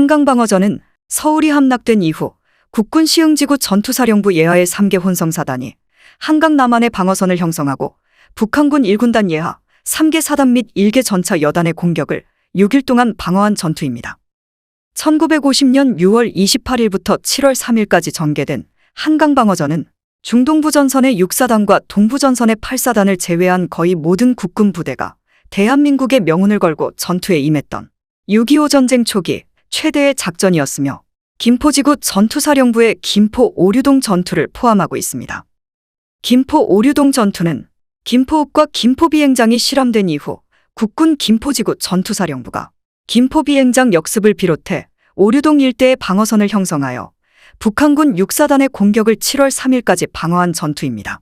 한강방어전은 서울이 함락된 이후 국군 시흥지구 전투사령부 예하의 3개 혼성사단이 한강 남한의 방어선을 형성하고 북한군 1군단 예하 3개 사단 및 1개 전차 여단의 공격을 6일 동안 방어한 전투입니다. 1950년 6월 28일부터 7월 3일까지 전개된 한강방어전은 중동부 전선의 6사단과 동부 전선의 8사단을 제외한 거의 모든 국군 부대가 대한민국의 명운을 걸고 전투에 임했던 6.25 전쟁 초기 최대의 작전이었으며 김포지구 전투사령부의 김포 오류동 전투를 포함하고 있습니다. 김포 오류동 전투는 김포읍과 김포비행장이 실험된 이후 국군 김포지구 전투사령부가 김포비행장 역습을 비롯해 오류동 일대의 방어선을 형성하여 북한군 6사단의 공격을 7월 3일까지 방어한 전투입니다.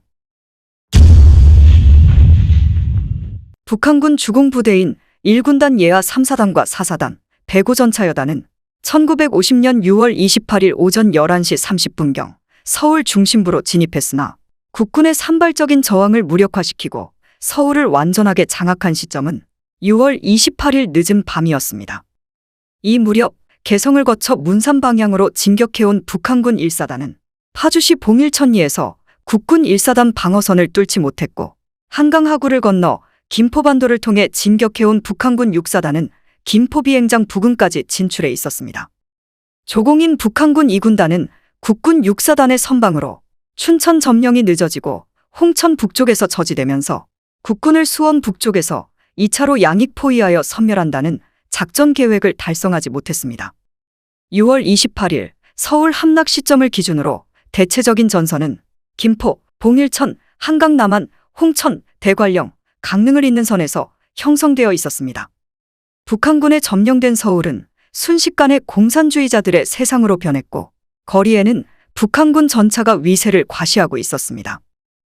북한군 주공부대인 1군단 예하 3사단과 4사단, 배고전차여단은 1950년 6월 28일 오전 11시 30분경 서울 중심부로 진입했으나 국군의 산발적인 저항을 무력화시키고 서울을 완전하게 장악한 시점은 6월 28일 늦은 밤이었습니다. 이 무렵 개성을 거쳐 문산 방향으로 진격해온 북한군 1사단은 파주시 봉일천리에서 국군 1사단 방어선을 뚫지 못했고 한강 하구를 건너 김포반도를 통해 진격해온 북한군 6사단은 김포비행장 부근까지 진출해 있었습니다. 조공인 북한군 2군단은 국군 6사단의 선방으로 춘천 점령이 늦어지고 홍천 북쪽에서 저지되면서 국군을 수원 북쪽에서 2차로 양익 포위하여 섬멸한다는 작전 계획을 달성하지 못했습니다. 6월 28일 서울 함락 시점을 기준으로 대체적인 전선은 김포, 봉일천, 한강 남한, 홍천, 대관령, 강릉을 잇는 선에서 형성되어 있었습니다. 북한군에 점령된 서울은 순식간에 공산주의자들의 세상으로 변했고 거리에는 북한군 전차가 위세를 과시하고 있었습니다.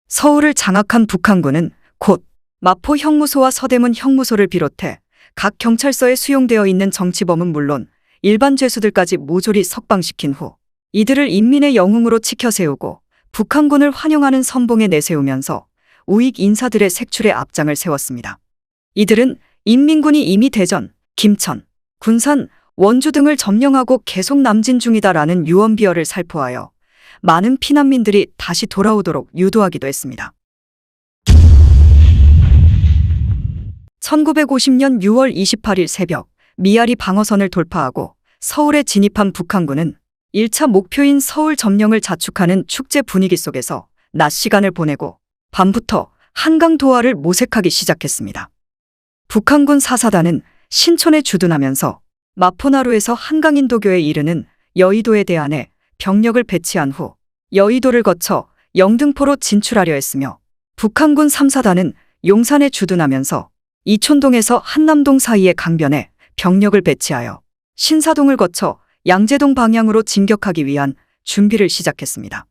서울을 장악한 북한군은 곧 마포 형무소와 서대문 형무소를 비롯해 각 경찰서에 수용되어 있는 정치범은 물론 일반 죄수들까지 모조리 석방시킨 후 이들을 인민의 영웅으로 치켜 세우고 북한군을 환영하는 선봉에 내세우면서 우익 인사들의 색출에 앞장을 세웠습니다. 이들은 인민군이 이미 대전, 김천, 군산, 원주 등을 점령하고 계속 남진 중이다라는 유언비어를 살포하여 많은 피난민들이 다시 돌아오도록 유도하기도 했습니다. 1950년 6월 28일 새벽 미아리 방어선을 돌파하고 서울에 진입한 북한군은 1차 목표인 서울 점령을 자축하는 축제 분위기 속에서 낮 시간을 보내고 밤부터 한강 도하를 모색하기 시작했습니다. 북한군 사사단은 신촌에 주둔하면서 마포나루에서 한강인도교에 이르는 여의도에 대한해 병력을 배치한 후 여의도를 거쳐 영등포로 진출하려 했으며 북한군 3사단은 용산에 주둔하면서 이촌동에서 한남동 사이의 강변에 병력을 배치하여 신사동을 거쳐 양재동 방향으로 진격하기 위한 준비를 시작했습니다.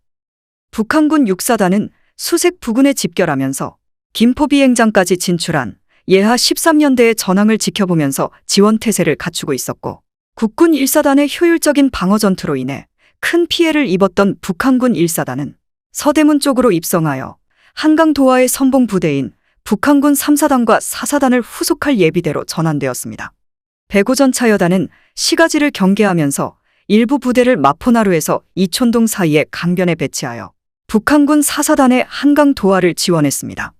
북한군 6사단은 수색 부근에 집결하면서 김포 비행장까지 진출한 예하 13년대의 전황을 지켜보면서 지원 태세를 갖추고 있었고 국군 1사단의 효율적인 방어 전투로 인해 큰 피해를 입었던 북한군 1사단은 서대문 쪽으로 입성하여 한강 도하의 선봉 부대인 북한군 3사단과 4사단을 후속할 예비대로 전환되었습니다. 배고전차 여단은 시가지를 경계하면서 일부 부대를 마포나루에서 이촌동 사이의 강변에 배치하여 북한군 4사단의 한강 도하를 지원했습니다.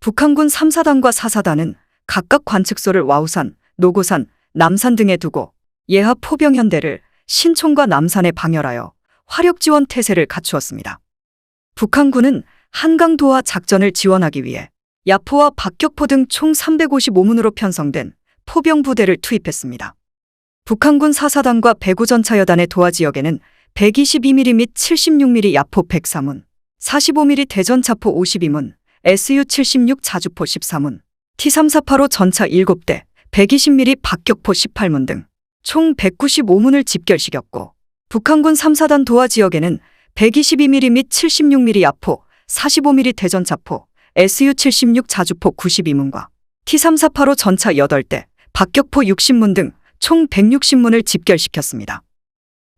북한군 3사단과 4사단은 각각 관측소를 와우산, 노고산, 남산 등에 두고 예하 포병현대를 신촌과 남산에 방열하여 화력 지원 태세를 갖추었습니다. 북한군은 한강 도하 작전을 지원하기 위해 야포와 박격포 등 총 355문으로 편성된 포병 부대를 투입했습니다. 북한군 4사단과 배구전차여단의 도하 지역에는 122mm 및 76mm 야포 103문, 45mm 대전차포 52문, SU-76 자주포 13문, T-348호 전차 7대, 120mm 박격포 18문 등 총 195문을 집결시켰고 북한군 3사단 도하 지역에는 122mm 및 76mm 야포, 45mm 대전차포, SU-76 자주포 92문과 T-348호 전차 8대, 박격포 60문 등 총 160문을 집결시켰습니다.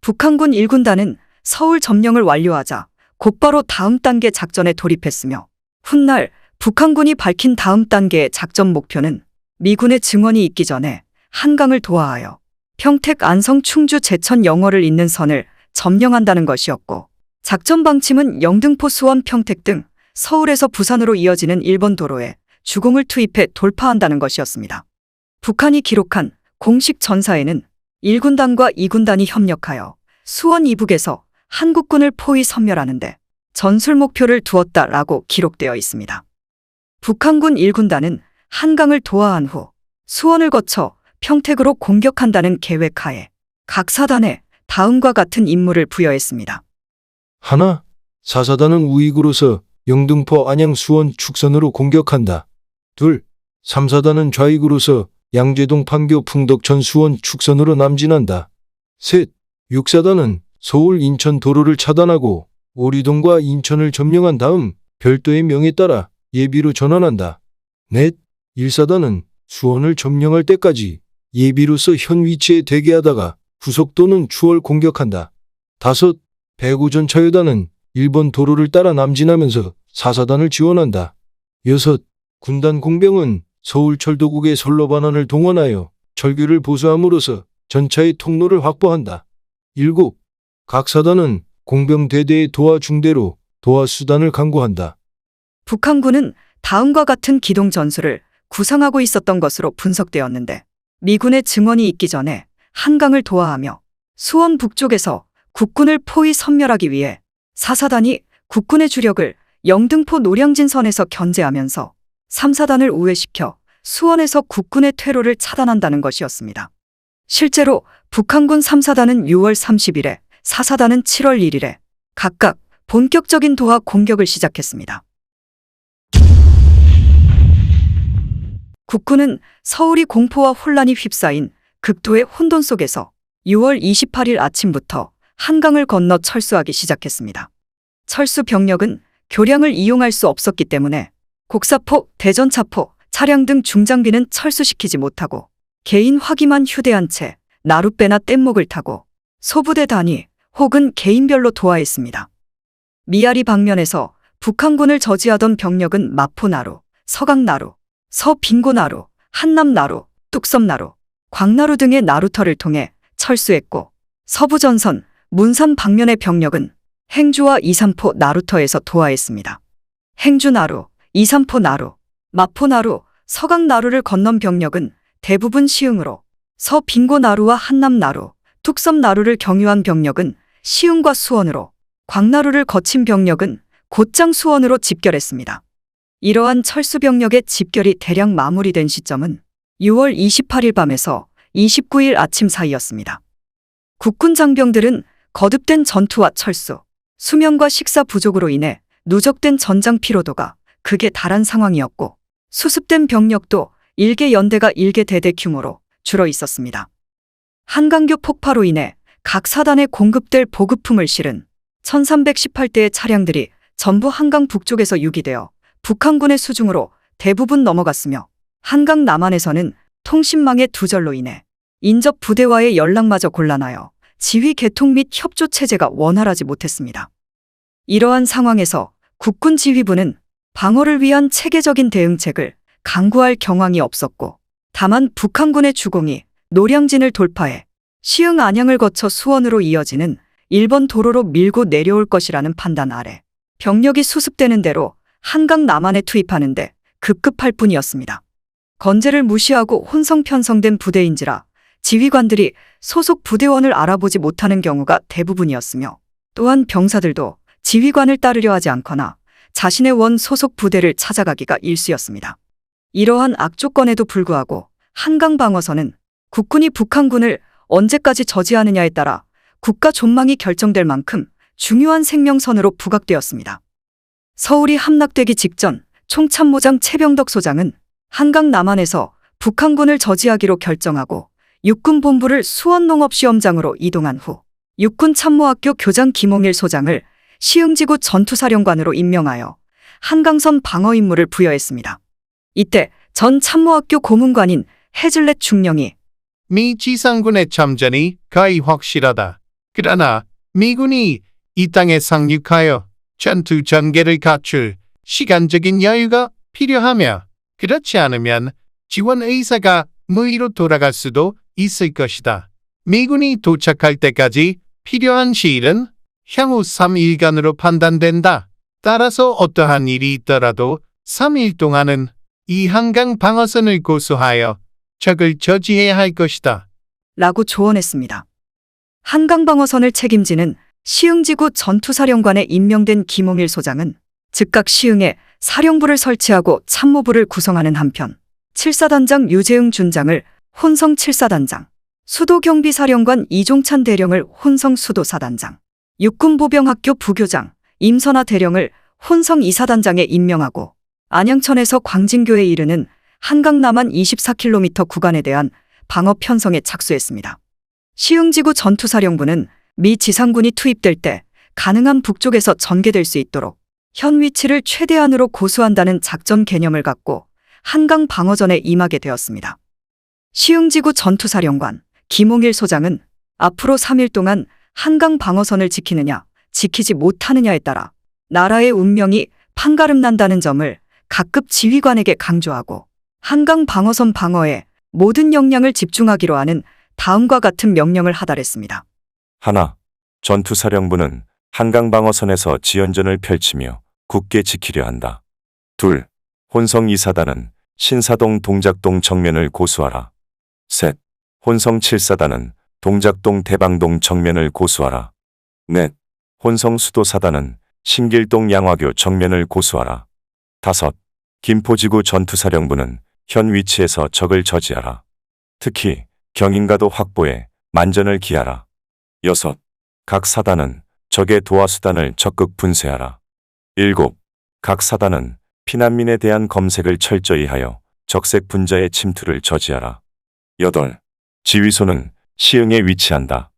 북한군 1군단은 서울 점령을 완료하자 곧바로 다음 단계 작전에 돌입했으며 훗날 북한군이 밝힌 다음 단계의 작전 목표는 미군의 증원이 있기 전에 한강을 도하하여 평택 안성 충주 제천 영어를 잇는 선을 점령한다는 것이었고 작전 방침은 영등포 수원 평택 등 서울에서 부산으로 이어지는 일본 도로에 주공을 투입해 돌파한다는 것이었습니다. 북한이 기록한 공식 전사에는 1군단과 2군단이 협력하여 수원 이북에서 한국군을 포위 섬멸하는데 전술 목표를 두었다라고 기록되어 있습니다. 북한군 1군단은 한강을 도하한 후 수원을 거쳐 평택으로 공격한다는 계획하에 각 사단에 다음과 같은 임무를 부여했습니다. 하나, 사사단은 우익으로서 영등포 안양 수원 축선으로 공격한다. 둘, 삼사단은 좌익으로서 양재동 판교 풍덕천 수원 축선으로 남진한다. 셋, 육사단은 서울 인천 도로를 차단하고 오리동과 인천을 점령한 다음 별도의 명에 따라 예비로 전환한다. 넷, 일사단은 수원을 점령할 때까지 예비로서 현 위치에 대기 하다가 후속 또는 추월 공격한다. 다섯, 배구전 차유단은 일본 도로를 따라 남진하면서 사사단을 지원한다. 여섯, 군단 공병은 서울철도국의 선로반환을 동원하여 철규를 보수함으로써 전차의 통로를 확보한다. 일곱, 각 사단은 공병 대대의 도하 중대로 도하 수단을 강구한다. 북한군은 다음과 같은 기동 전술을 구상하고 있었던 것으로 분석되었는데 미군의 증언이 있기 전에 한강을 도하하며 수원 북쪽에서 국군을 포위 섬멸하기 위해 사사단이 국군의 주력을 영등포 노량진선에서 견제하면서 3사단을 우회시켜 수원에서 국군의 퇴로를 차단한다는 것이었습니다. 실제로 북한군 3사단은 6월 30일에 4사단은 7월 1일에 각각 본격적인 도하 공격을 시작했습니다. 국군은 서울이 공포와 혼란이 휩싸인 극도의 혼돈 속에서 6월 28일 아침부터 한강을 건너 철수하기 시작했습니다. 철수 병력은 교량을 이용할 수 없었기 때문에 곡사포, 대전차포, 차량 등 중장비는 철수시키지 못하고 개인 화기만 휴대한 채 나룻배나 뗏목을 타고 소부대 단위 혹은 개인별로 도하했습니다. 미아리 방면에서 북한군을 저지하던 병력은 마포나루, 서강나루, 서빙고나루, 한남나루, 뚝섬나루, 광나루 등의 나루터를 통해 철수했고 서부전선, 문산 방면의 병력은 행주와 이산포 나루터에서 도하했습니다. 행주나루, 이산포나루, 마포나루, 서강나루를 건넌 병력은 대부분 시흥으로 서빙고나루와 한남나루, 뚝섬나루를 경유한 병력은 시흥과 수원으로 광나루를 거친 병력은 곧장 수원으로 집결했습니다. 이러한 철수 병력의 집결이 대략 마무리된 시점은 6월 28일 밤에서 29일 아침 사이였습니다. 국군 장병들은 거듭된 전투와 철수, 수면과 식사 부족으로 인해 누적된 전장 피로도가 극에 달한 상황이었고 수습된 병력도 일개 연대가 일개 대대 규모로 줄어 있었습니다. 한강교 폭파로 인해 각 사단에 공급될 보급품을 실은 1318대의 차량들이 전부 한강 북쪽에서 유기되어 북한군의 수중으로 대부분 넘어갔으며 한강 남한에서는 통신망의 두절로 인해 인접 부대와의 연락마저 곤란하여 지휘 개통 및 협조 체제가 원활하지 못했습니다. 이러한 상황에서 국군 지휘부는 방어를 위한 체계적인 대응책을 강구할 경황이 없었고 다만 북한군의 주공이 노량진을 돌파해 시흥 안양을 거쳐 수원으로 이어지는 일본 도로로 밀고 내려올 것이라는 판단 아래 병력이 수습되는 대로 한강 남한에 투입하는데 급급할 뿐이었습니다. 건재를 무시하고 혼성 편성된 부대인지라 지휘관들이 소속 부대원을 알아보지 못하는 경우가 대부분이었으며 또한 병사들도 지휘관을 따르려 하지 않거나 자신의 원 소속 부대를 찾아가기가 일쑤였습니다. 이러한 악조건에도 불구하고 한강 방어선은 국군이 북한군을 언제까지 저지하느냐에 따라 국가 존망이 결정될 만큼 중요한 생명선으로 부각되었습니다. 서울이 함락되기 직전 총참모장 최병덕 소장은 한강 남한에서 북한군을 저지하기로 결정하고 육군 본부를 수원농업시험장으로 이동한 후 육군 참모학교 교장 김홍일 소장을 시흥지구 전투사령관으로 임명하여 한강선 방어 임무를 부여했습니다. 이때 전 참모학교 고문관인 해즐렛 중령이 미 지상군의 참전이 거의 확실하다. 그러나 미군이 이 땅에 상륙하여 전투 전개를 갖출 시간적인 여유가 필요하며 그렇지 않으면 지원 의사가 무의로 돌아갈 수도 있을 것이다. 미군이 도착할 때까지 필요한 시일은 향후 3일간으로 판단된다. 따라서 어떠한 일이 있더라도 3일 동안은 이 한강 방어선을 고수하여 적을 저지해야 할 것이다. 라고 조언했습니다. 한강방어선을 책임지는 시흥지구 전투사령관에 임명된 김홍일 소장은 즉각 시흥에 사령부를 설치하고 참모부를 구성하는 한편 7사단장 유재흥 준장을 혼성 7사단장, 수도경비사령관 이종찬 대령을 혼성 수도사단장, 육군보병학교 부교장 임선아 대령을 혼성 2사단장에 임명하고 안양천에서 광진교에 이르는 한강 남한 24km 구간에 대한 방어 편성에 착수했습니다. 시흥지구 전투사령부는 미 지상군이 투입될 때 가능한 북쪽에서 전개될 수 있도록 현 위치를 최대한으로 고수한다는 작전 개념을 갖고 한강 방어전에 임하게 되었습니다. 시흥지구 전투사령관 김홍일 소장은 앞으로 3일 동안 한강 방어선을 지키느냐, 지키지 못하느냐에 따라 나라의 운명이 판가름 난다는 점을 각급 지휘관에게 강조하고 한강 방어선 방어에 모든 역량을 집중하기로 하는 다음과 같은 명령을 하달했습니다. 하나, 전투사령부는 한강 방어선에서 지연전을 펼치며 굳게 지키려 한다. 둘, 혼성 2사단은 신사동 동작동 정면을 고수하라. 셋, 혼성 7사단은 동작동 대방동 정면을 고수하라. 넷, 혼성 수도사단은 신길동 양화교 정면을 고수하라. 다섯, 김포지구 전투사령부는 현 위치에서 적을 저지하라. 특히 경인가도 확보에 만전을 기하라. 여섯, 각 사단은 적의 도하수단을 적극 분쇄하라. 일곱, 각 사단은 피난민에 대한 검색을 철저히 하여 적색 분자의 침투를 저지하라. 여덟, 지휘소는 시흥에 위치한다.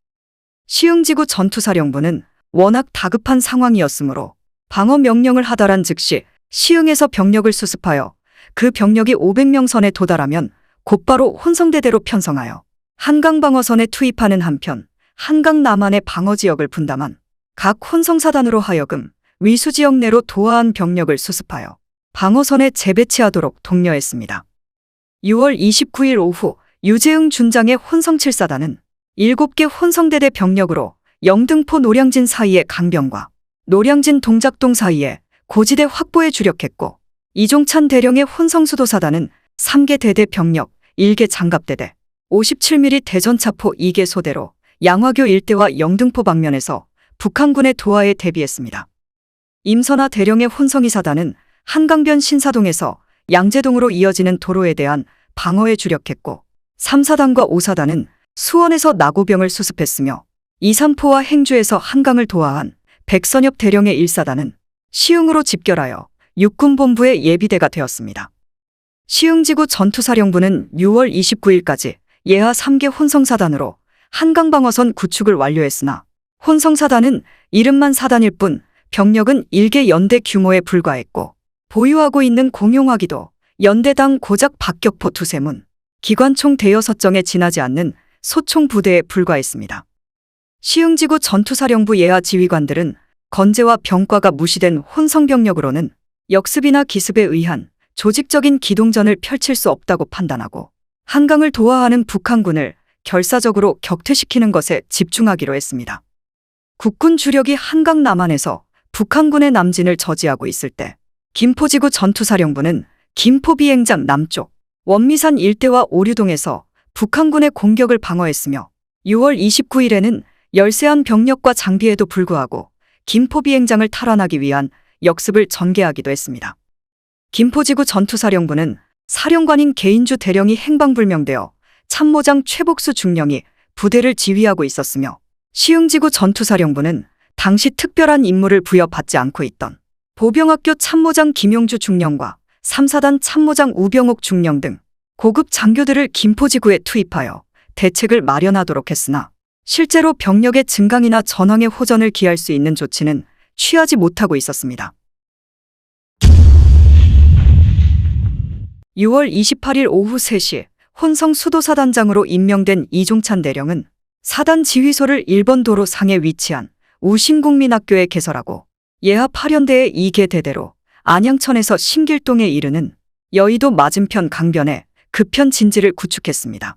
시흥지구 전투사령부는 워낙 다급한 상황이었으므로 방어 명령을 하달한 즉시 시흥에서 병력을 수습하여 그 병력이 500명 선에 도달하면 곧바로 혼성대대로 편성하여 한강 방어선에 투입하는 한편 한강 남한의 방어 지역을 분담한 각 혼성사단으로 하여금 위수 지역 내로 도하한 병력을 수습하여 방어선에 재배치하도록 독려했습니다. 6월 29일 오후 유재흥 준장의 혼성7사단은 7개 혼성대대 병력으로 영등포 노량진 사이의 강병과 노량진 동작동 사이에 고지대 확보에 주력했고 이종찬 대령의 혼성수도사단은 3개 대대 병력, 1개 장갑대대, 57mm 대전차포 2개 소대로 양화교 일대와 영등포 방면에서 북한군의 도하에 대비했습니다. 임선아 대령의 혼성이사단은 한강변 신사동에서 양재동으로 이어지는 도로에 대한 방어에 주력했고 3사단과 5사단은 수원에서 나고병을 수습했으며 이산포와 행주에서 한강을 도하한 백선엽 대령의 1사단은 시흥으로 집결하여 육군본부의 예비대가 되었습니다. 시흥지구 전투사령부는 6월 29일까지 예하 3개 혼성사단으로 한강방어선 구축을 완료했으나 혼성사단은 이름만 사단일 뿐 병력은 일개 연대 규모에 불과했고 보유하고 있는 공용화기도 연대당 고작 박격포 두세 문, 기관총 대여섯 정에 지나지 않는 소총 부대에 불과했습니다. 시흥지구 전투사령부 예하 지휘관들은 건재와 병과가 무시된 혼성병력으로는 역습이나 기습에 의한 조직적인 기동전을 펼칠 수 없다고 판단하고 한강을 도하하는 북한군을 결사적으로 격퇴시키는 것에 집중하기로 했습니다. 국군 주력이 한강 남한에서 북한군의 남진을 저지하고 있을 때 김포지구 전투사령부는 김포 비행장 남쪽 원미산 일대와 오류동에서 북한군의 공격을 방어했으며 6월 29일에는 열세한 병력과 장비에도 불구하고 김포 비행장을 탈환하기 위한 역습을 전개하기도 했습니다. 김포지구 전투사령부는 사령관인 개인주 대령이 행방불명되어 참모장 최복수 중령이 부대를 지휘하고 있었으며 시흥지구 전투사령부는 당시 특별한 임무를 부여받지 않고 있던 보병학교 참모장 김용주 중령과 3사단 참모장 우병옥 중령 등 고급 장교들을 김포지구에 투입하여 대책을 마련하도록 했으나 실제로 병력의 증강이나 전황의 호전을 기할 수 있는 조치는 취하지 못하고 있었습니다. 6월 28일 오후 3시 혼성 수도사단장으로 임명된 이종찬 대령은 사단 지휘소를 1번 도로 상에 위치한 우신국민학교에 개설하고 예하 8연대의 2개 대대로 안양천에서 신길동에 이르는 여의도 맞은편 강변에 급현 진지를 구축했습니다.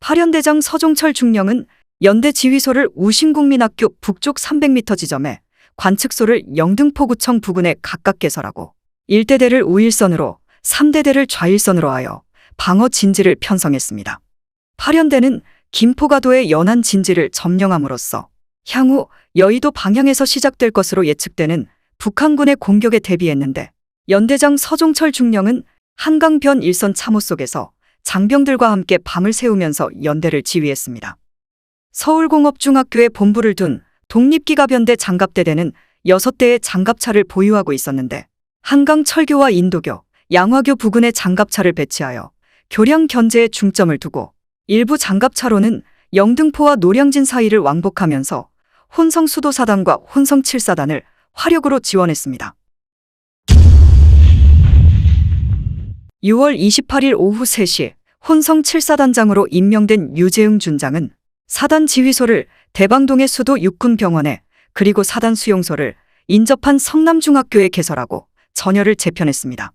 파련대장 서종철 중령은 연대 지휘소를 우신국민학교 북쪽 300m 지점에 관측소를 영등포구청 부근에 각각 개설하고 1대대를 우일선으로 3대대를 좌일선으로 하여 방어 진지를 편성했습니다. 파련대는 김포가도의 연안 진지를 점령함으로써 향후 여의도 방향에서 시작될 것으로 예측되는 북한군의 공격에 대비했는데 연대장 서종철 중령은 한강변 일선 참호 속에서 장병들과 함께 밤을 새우면서 연대를 지휘했습니다. 서울공업중학교에 본부를 둔 독립기가변대 장갑대대는 6대의 장갑차를 보유하고 있었는데 한강 철교와 인도교, 양화교 부근에 장갑차를 배치하여 교량 견제에 중점을 두고 일부 장갑차로는 영등포와 노량진 사이를 왕복하면서 혼성 수도사단과 혼성 7사단을 화력으로 지원했습니다. 6월 28일 오후 3시 혼성 7사단장으로 임명된 유재응 준장은 사단 지휘소를 대방동의 수도 육군병원에 그리고 사단 수용소를 인접한 성남중학교에 개설하고 전열을 재편했습니다.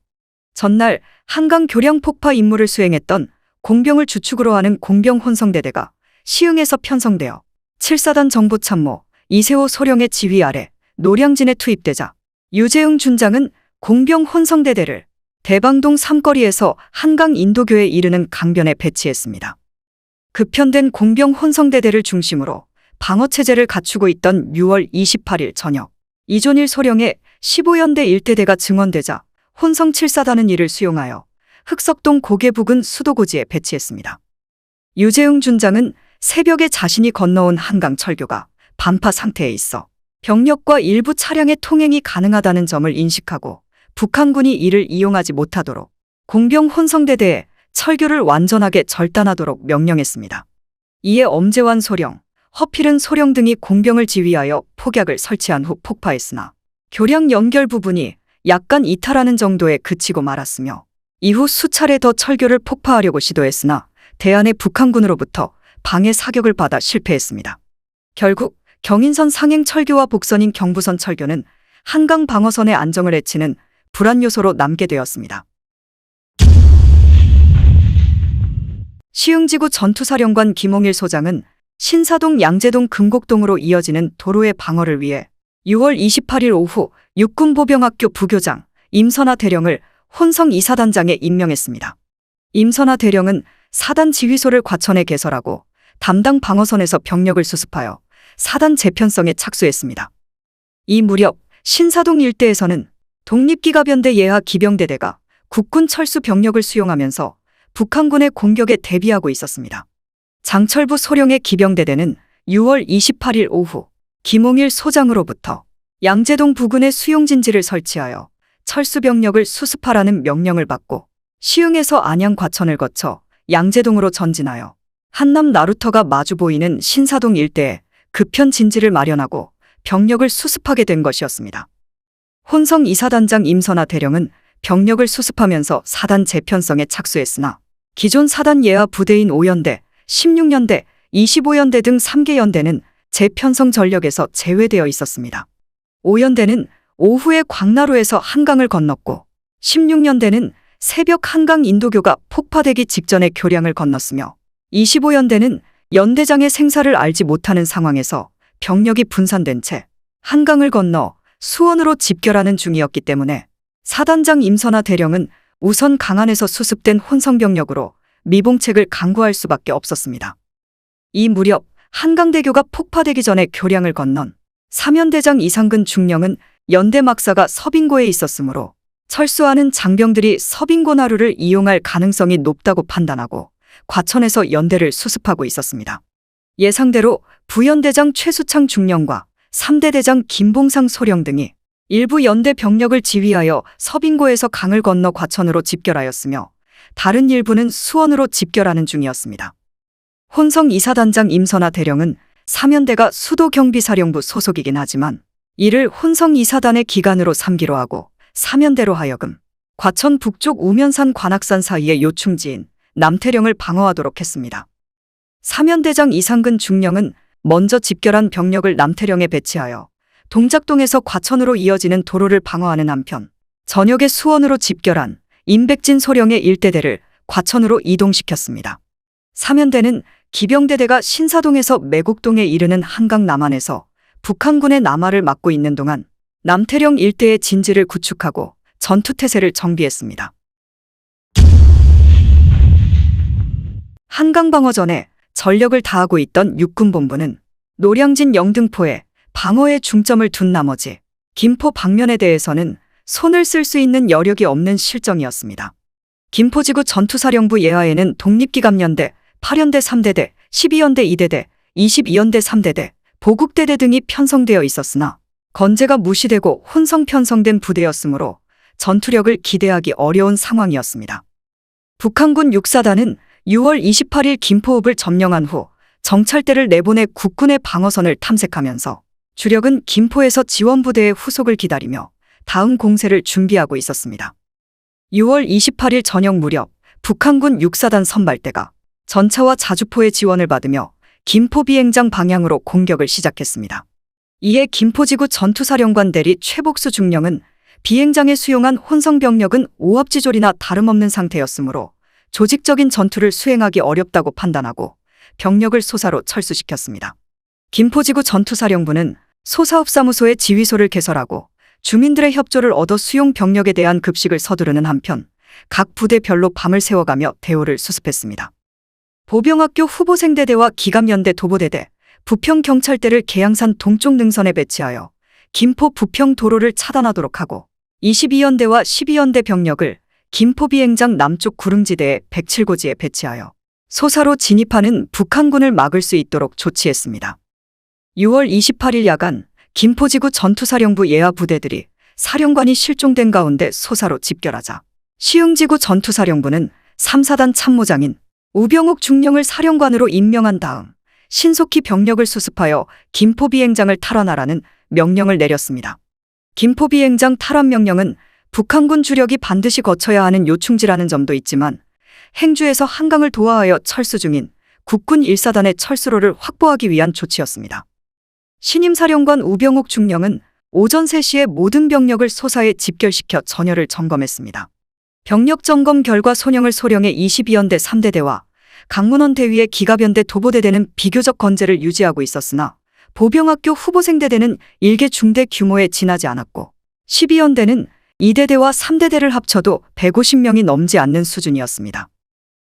전날 한강 교량 폭파 임무를 수행했던 공병을 주축으로 하는 공병 혼성대대가 시흥에서 편성되어 7사단 정보참모 이세호 소령의 지휘 아래 노량진에 투입되자 유재응 준장은 공병 혼성대대를 대방동 삼거리에서 한강 인도교에 이르는 강변에 배치했습니다. 급편된 공병 혼성대대를 중심으로 방어체제를 갖추고 있던 6월 28일 저녁 이존일 소령의 15연대 일대대가 증원되자 혼성 7사단은 이를 수용하여 흑석동 고개 부근 수도고지에 배치했습니다. 유재응 준장은 새벽에 자신이 건너온 한강 철교가 반파 상태에 있어 병력과 일부 차량의 통행이 가능하다는 점을 인식하고 북한군이 이를 이용하지 못하도록 공병 혼성대대에 철교를 완전하게 절단하도록 명령했습니다. 이에 엄재환 소령, 허필은 소령 등이 공병을 지휘하여 폭약을 설치한 후 폭파했으나 교량 연결 부분이 약간 이탈하는 정도에 그치고 말았으며 이후 수차례 더 철교를 폭파하려고 시도했으나 대안의 북한군으로부터 방해 사격을 받아 실패했습니다. 결국 경인선 상행 철교와 복선인 경부선 철교는 한강 방어선의 안정을 해치는 불안 요소로 남게 되었습니다. 시흥지구 전투사령관 김홍일 소장은 신사동 양재동 금곡동으로 이어지는 도로의 방어를 위해 6월 28일 오후 육군보병학교 부교장 임선아 대령을 혼성 이사단장에 임명했습니다. 임선아 대령은 사단 지휘소를 과천에 개설하고 담당 방어선에서 병력을 수습하여 사단 재편성에 착수했습니다. 이 무렵 신사동 일대에서는 독립기가변대 예하 기병대대가 국군 철수 병력을 수용하면서 북한군의 공격에 대비하고 있었습니다. 장철부 소령의 기병대대는 6월 28일 오후 김홍일 소장으로부터 양재동 부근에 수용진지를 설치하여 철수 병력을 수습하라는 명령을 받고 시흥에서 안양 과천을 거쳐 양재동으로 전진하여 한남 나루터가 마주 보이는 신사동 일대에 급현 진지를 마련하고 병력을 수습하게 된 것이었습니다. 혼성 이사단장 임선아 대령은 병력을 수습하면서 사단 재편성에 착수했으나 기존 사단 예하 부대인 5연대, 16연대, 25연대 등 3개 연대는 재편성 전력에서 제외되어 있었습니다. 5연대는 오후에 광나루에서 한강을 건넜고 16연대는 새벽 한강 인도교가 폭파되기 직전에 교량을 건넜으며 25연대는 연대장의 생사를 알지 못하는 상황에서 병력이 분산된 채 한강을 건너 수원으로 집결하는 중이었기 때문에 사단장 임선아 대령은 우선 강안에서 수습된 혼성 병력으로 미봉책을 강구할 수밖에 없었습니다. 이 무렵 한강대교가 폭파되기 전에 교량을 건넌 사면대장 이상근 중령은 연대 막사가 서빙고에 있었으므로 철수하는 장병들이 서빙고 나루를 이용할 가능성이 높다고 판단하고 과천에서 연대를 수습하고 있었습니다. 예상대로 부연대장 최수창 중령과 3대 대장 김봉상 소령 등이 일부 연대 병력을 지휘하여 서빙고에서 강을 건너 과천으로 집결하였으며 다른 일부는 수원으로 집결하는 중이었습니다. 혼성 이사단장 임선아 대령은 사면대가 수도경비사령부 소속이긴 하지만 이를 혼성 이사단의 기간으로 삼기로 하고 사면대로 하여금 과천 북쪽 우면산 관악산 사이의 요충지인 남태령을 방어하도록 했습니다. 사면대장 이상근 중령은 먼저 집결한 병력을 남태령에 배치하여 동작동에서 과천으로 이어지는 도로를 방어하는 한편 저녁에 수원으로 집결한 임백진 소령의 일대대를 과천으로 이동시켰습니다. 사면대는 기병대대가 신사동에서 매곡동에 이르는 한강 남한에서 북한군의 남하를 막고 있는 동안 남태령 일대의 진지를 구축하고 전투태세를 정비했습니다. 한강방어전에 전력을 다하고 있던 육군본부는 노량진 영등포에 방어에 중점을 둔 나머지 김포 방면에 대해서는 손을 쓸 수 있는 여력이 없는 실정이었습니다. 김포지구 전투사령부 예하에는 독립기갑연대, 8연대 3대대, 12연대 2대대, 22연대 3대대, 보국대대 등이 편성되어 있었으나 건재가 무시되고 혼성 편성된 부대였으므로 전투력을 기대하기 어려운 상황이었습니다. 북한군 6사단은 6월 28일 김포읍을 점령한 후 정찰대를 내보내 국군의 방어선을 탐색하면서 주력은 김포에서 지원부대의 후속을 기다리며 다음 공세를 준비하고 있었습니다. 6월 28일 저녁 무렵 북한군 6사단 선발대가 전차와 자주포의 지원을 받으며 김포 비행장 방향으로 공격을 시작했습니다. 이에 김포지구 전투사령관 대리 최복수 중령은 비행장에 수용한 혼성병력은 오합지졸이나 다름없는 상태였으므로 조직적인 전투를 수행하기 어렵다고 판단하고 병력을 소사로 철수시켰습니다. 김포지구 전투사령부는 소사업사무소의 지휘소를 개설하고 주민들의 협조를 얻어 수용 병력에 대한 급식을 서두르는 한편 각 부대별로 밤을 새워가며 대우를 수습했습니다. 보병학교 후보생대대와 기갑연대 도보대대, 부평경찰대를 계양산 동쪽 능선에 배치하여 김포 부평 도로를 차단하도록 하고 22연대와 12연대 병력을 김포 비행장 남쪽 구릉지대의 107고지에 배치하여 소사로 진입하는 북한군을 막을 수 있도록 조치했습니다. 6월 28일 야간 김포지구 전투사령부 예하 부대들이 사령관이 실종된 가운데 소사로 집결하자 시흥지구 전투사령부는 3사단 참모장인 우병욱 중령을 사령관으로 임명한 다음 신속히 병력을 수습하여 김포 비행장을 탈환하라는 명령을 내렸습니다. 김포 비행장 탈환 명령은 북한군 주력이 반드시 거쳐야 하는 요충지라는 점도 있지만 행주에서 한강을 도하하여 철수 중인 국군 1사단의 철수로를 확보하기 위한 조치였습니다. 신임 사령관 우병욱 중령은 오전 3시에 모든 병력을 소사에 집결시켜 전열을 점검했습니다. 병력 점검 결과 소령을 소령의 22연대 3대대와 강문원 대위의 기갑연대 도보대대는 비교적 건재를 유지하고 있었으나 보병학교 후보생대대는 일개 중대 규모에 지나지 않았고 12연대는 2대대와 3대대를 합쳐도 150명이 넘지 않는 수준이었습니다.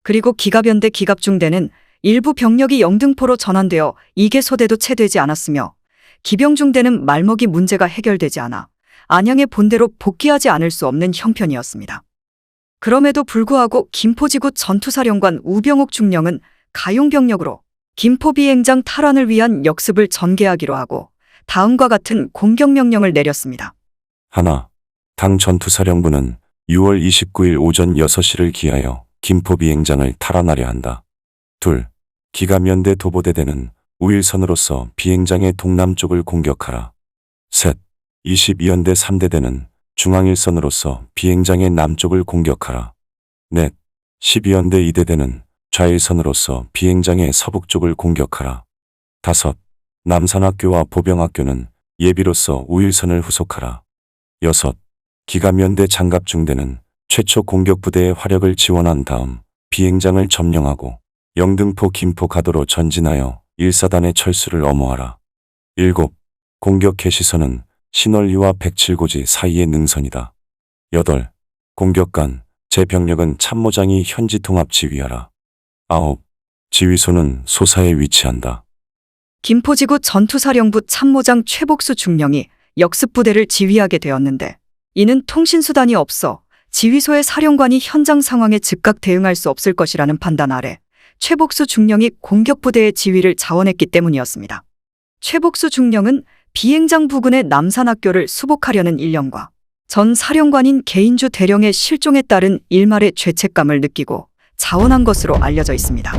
그리고 기갑연대 기갑중대는 일부 병력이 영등포로 전환되어 2개 소대도 채되지 않았으며 기병중대는 말먹이 문제가 해결되지 않아 안양의 본대로 복귀하지 않을 수 없는 형편이었습니다. 그럼에도 불구하고 김포지구 전투사령관 우병옥 중령은 가용병력으로 김포 비행장 탈환을 위한 역습을 전개하기로 하고 다음과 같은 공격명령을 내렸습니다. 하나, 당 전투사령부는 6월 29일 오전 6시를 기하여 김포 비행장을 탈환하려 한다. 둘, 기갑연대 도보대대는 우일선으로서 비행장의 동남쪽을 공격하라. 셋, 22연대 3대대는 중앙일선으로서 비행장의 남쪽을 공격하라. 넷, 12연대 2대대는 좌일선으로서 비행장의 서북 쪽을 공격하라. 다섯, 남산학교와 보병학교는 예비로서 우일선을 후속하라. 여섯, 기갑연대 장갑중대는 최초 공격부대의 화력을 지원한 다음 비행장을 점령하고 영등포 김포 가도로 전진하여 1사단의 철수를 엄호하라. 일곱, 공격 개시선은 신월리와 백칠고지 사이의 능선이다. 여덟, 공격간 제 병력은 참모장이 현지 통합 지휘하라. 아홉, 지휘소는 소사에 위치한다. 김포지구 전투사령부 참모장 최복수 중령이 역습부대를 지휘하게 되었는데 이는 통신수단이 없어 지휘소의 사령관이 현장 상황에 즉각 대응할 수 없을 것이라는 판단 아래 최복수 중령이 공격부대의 지휘를 자원했기 때문이었습니다. 최복수 중령은 비행장 부근의 남산학교를 수복하려는 일념과 전 사령관인 개인주 대령의 실종에 따른 일말의 죄책감을 느끼고 자원한 것으로 알려져 있습니다.